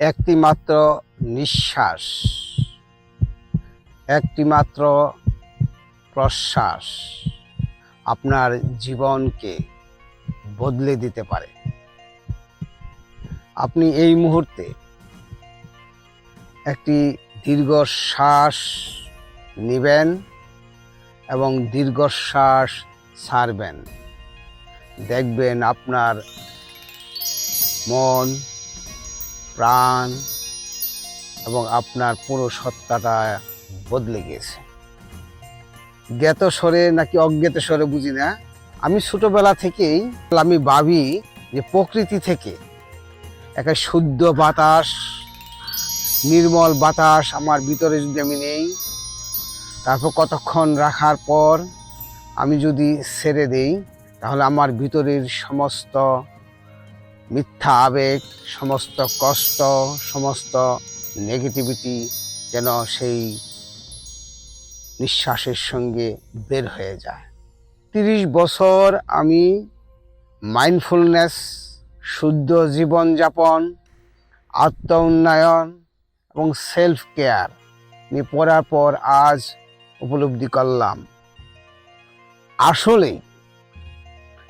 একটি মাত্র নিঃশ্বাস একটি মাত্র প্রশ্বাস আপনার জীবনকে বদলে দিতে পারে। আপনি এই মুহূর্তে একটি দীর্ঘশ্বাস নেবেন এবং দীর্ঘশ্বাস ছাড়বেন। দেখবেন আপনার মন প্রাণ এবং আপনার পুরো সত্তাটা বদলে গিয়েছে। জ্ঞাত স্বরে নাকি অজ্ঞাত স্বরে বুঝি না? আমি ছোটবেলা থেকেই আমি ভাবি যে প্রকৃতি থেকে একটা শুদ্ধ বাতাস, নির্মল বাতাস আমার ভিতরে যদি আমি নেই, তারপর কতক্ষণ রাখার পর আমি যদি ছেড়ে দেই, তাহলে আমার ভিতরের সমস্ত মিথ্যা আবেগ, সমস্ত কষ্ট, সমস্ত নেগেটিভিটি যেন সেই নিঃশ্বাসের সঙ্গে বের হয়ে যায়। তিরিশ বছর আমি মাইন্ডফুলনেস শুদ্ধ জীবনযাপন আত্ম উন্নয়ন এবং সেলফ কেয়ার নিয়ে পড়ার পর আজ উপলব্ধি করলাম। আসলে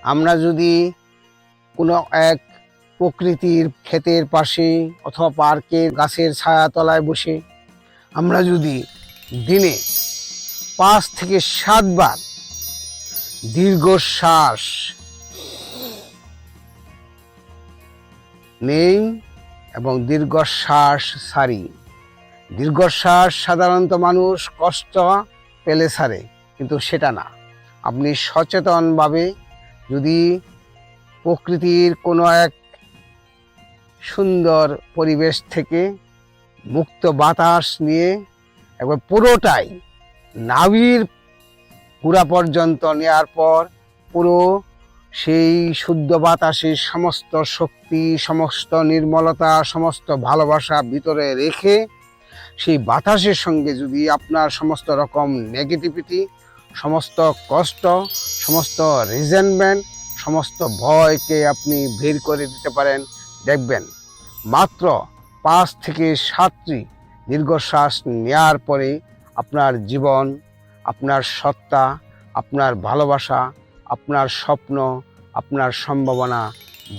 আমরা যদি কোনো এক প্রকৃতির ক্ষেতের পাশে অথবা পার্কের গাছের ছায়া তলায় বসে আমরা যদি দিনে পাঁচ থেকে সাতবার দীর্ঘশ্বাস নেই এবং দীর্ঘশ্বাস সারি। দীর্ঘশ্বাস সাধারণত মানুষ কষ্ট পেলে সারে, কিন্তু সেটা না। আপনি সচেতনভাবে যদি প্রকৃতির কোনো এক সুন্দর পরিবেশ থেকে মুক্ত বাতাস নিয়ে একবার পুরোটাই নাভির পুরা পর্যন্ত নেওয়ার পর পুরো সেই শুদ্ধ বাতাসের সমস্ত শক্তি, সমস্ত নির্মলতা, সমস্ত ভালোবাসা ভিতরে রেখে সেই বাতাসের সঙ্গে যদি আপনার সমস্ত রকম নেগেটিভিটি সমস্ত কষ্ট, সমস্ত রিজেন্টমেন্ট সমস্ত ভয়কে আপনি বের করে দিতে পারেন দেখবেন, মাত্র পাঁচ থেকে সাতটি দীর্ঘশ্বাস নেওয়ার পরে আপনার জীবন, আপনার সত্তা, আপনার ভালোবাসা, আপনার স্বপ্ন, আপনার সম্ভাবনা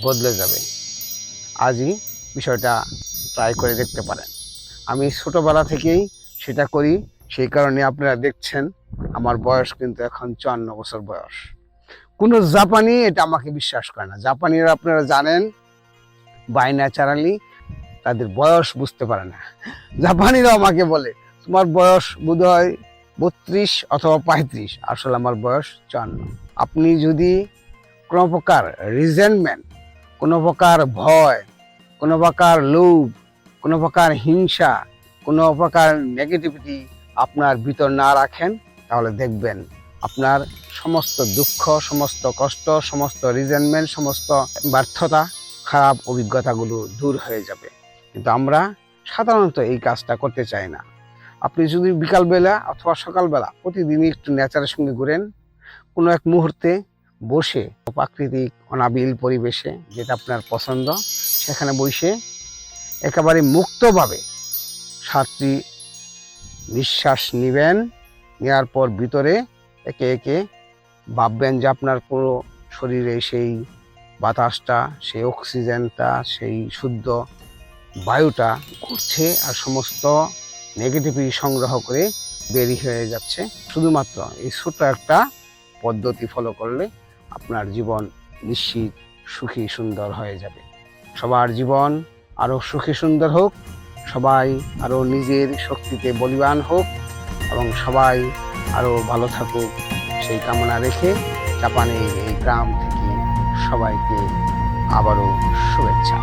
বদলে যাবে। আজই বিষয়টা ট্রাই করে দেখতে পারেন। আমি ছোটোবেলা থেকেই সেটা করি, সেই কারণে আপনারা দেখছেন, আমার বয়স কিন্তু এখন চুয়ান্ন বছর বয়স। কোনো জাপানি এটা আমাকে বিশ্বাস করে না। জাপানিরা আপনারা জানেন বাই ন্যাচারালি তাদের বয়স বুঝতে পারে না। জাপানিরা আমাকে বলে, তোমার বয়স বোধ হয় বত্রিশ অথবা পঁয়ত্রিশ। আসলে আমার বয়স চুয়ান্ন। আপনি যদি কোনো প্রকার রিজেন্টমেন্ট কোনো প্রকার ভয়, কোনো প্রকার লোভ, কোনো প্রকার হিংসা, কোনো প্রকার নেগেটিভিটি আপনার ভিতর না রাখেন, তাহলে দেখবেন আপনার সমস্ত দুঃখ, সমস্ত কষ্ট, সমস্ত রিজেন্টমেন্ট সমস্ত ব্যর্থতা খারাপ অভিজ্ঞতাগুলো দূর হয়ে যাবে। কিন্তু আমরা সাধারণত এই কাজটা করতে চাই না। আপনি যদি বিকালবেলা অথবা সকালবেলা প্রতিদিনই একটু নেচারের সঙ্গে ঘুরেন, কোনো এক মুহূর্তে বসে প্রাকৃতিক অনাবিল পরিবেশে যেটা আপনার পছন্দ, সেখানে বসে একেবারে মুক্তভাবে সাতটি নিঃশ্বাস নেবেন নেওয়ার পর ভিতরে একে একে ভাববেন যে আপনার পুরো শরীরে সেই বাতাসটা, সেই অক্সিজেনটা, সেই শুদ্ধ বায়ুটা ঘুরছে আর সমস্ত নেগেটিভিটি সংগ্রহ করে বেরিয়ে হয়ে যাচ্ছে। শুধুমাত্র এই ছোট্ট একটা পদ্ধতি ফলো করলে আপনার জীবন নিশ্চিত সুখী সুন্দর হয়ে যাবে। সবার জীবন আরও সুখী সুন্দর হোক, সবাই আরও নিজের শক্তিতে বলিবান হোক এবং সবাই আরও ভালো থাকুক। সেই কামনা রেখে জাপানের এই গ্রাম সবাইকে আবারও শুভেচ্ছা।